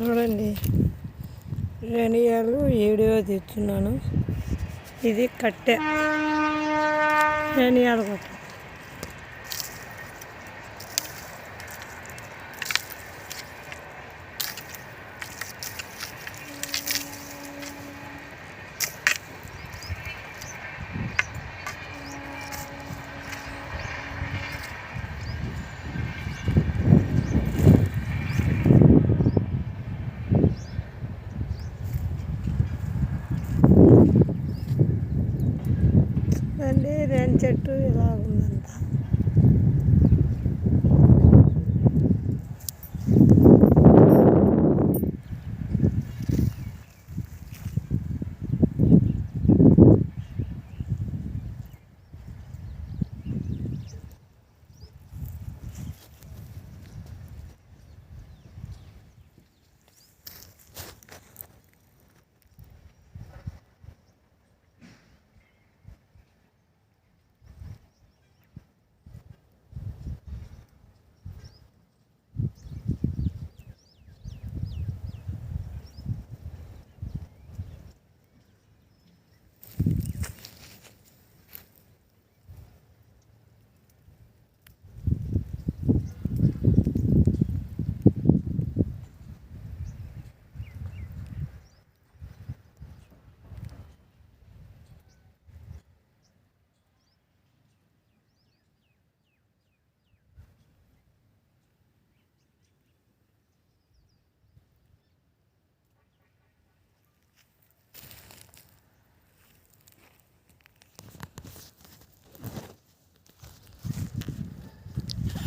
చూడండి. రేణియాలు వీడియో తెచ్చున్నాను. ఇది కట్టె. రేణియాల కట్టె. చూడండి రేణి చెట్టు ఇలా ఉందంతా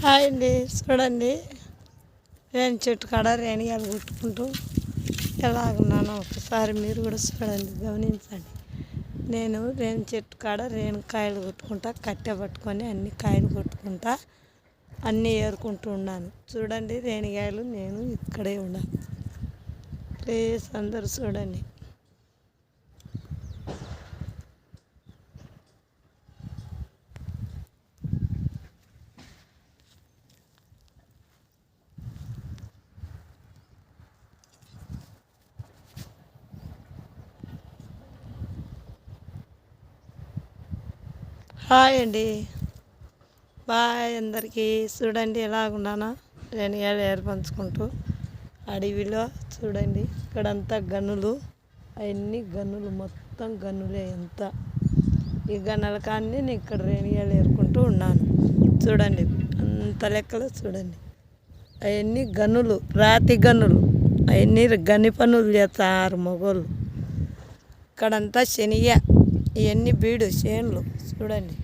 హాయ్ అండి. చూడండి. రేణి చెట్టు కాడ రేణిగాలు కుట్టుకుంటూ ఎలాగున్నానో ఒకసారి మీరు కూడా చూడండి గమనించండి. నేను రేణి చెట్టు కాడ రేణు కాయలు కొట్టుకుంటా కట్టె పట్టుకొని అన్ని కాయలు కొట్టుకుంటా అన్నీ ఏరుకుంటూ ఉన్నాను. చూడండి రేణికాయలు నేను ఇక్కడే ఉన్నాను. ప్లీజ్ అందరూ చూడండి. హాయ్ అండి. బాయ్ అందరికీ. చూడండి ఎలాగున్నానా? నేను ఏళ్ళు ఏర్పంచుకుంటూ అడవిలో చూడండి. ఇక్కడంతా గనులు. అవన్నీ గనులు మొత్తం గనులే ఎంత. ఈ గనుల కానీ నేను ఇక్కడ రేణియాలు ఏరుకుంటూ ఉన్నాను. చూడండి అంత లెక్కలో చూడండి. అవన్నీ గనులు రాతి గనులు. అవన్నీ గని పనులు చేస్తారు మొగోళ్ళు. ఇక్కడంతా శనియ. ఇవన్నీ బీడు చేనులు. చూడండి.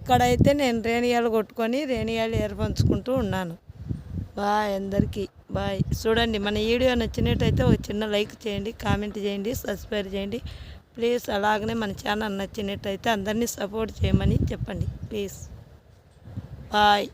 ఇక్కడైతే నేను రేణియాలు కొట్టుకొని రేణియాలు ఏర్పంచుకుంటూ ఉన్నాను. బాయ్ అందరికీ బాయ్. చూడండి మన వీడియో నచ్చినట్టయితే ఒక చిన్న లైక్ చేయండి కామెంట్ చేయండి సబ్స్క్రైబ్ చేయండి. ప్లీజ్ అలాగనే మన ఛానల్ నచ్చినట్టయితే అందరినీ సపోర్ట్ చేయమని చెప్పండి. ప్లీజ్. బాయ్.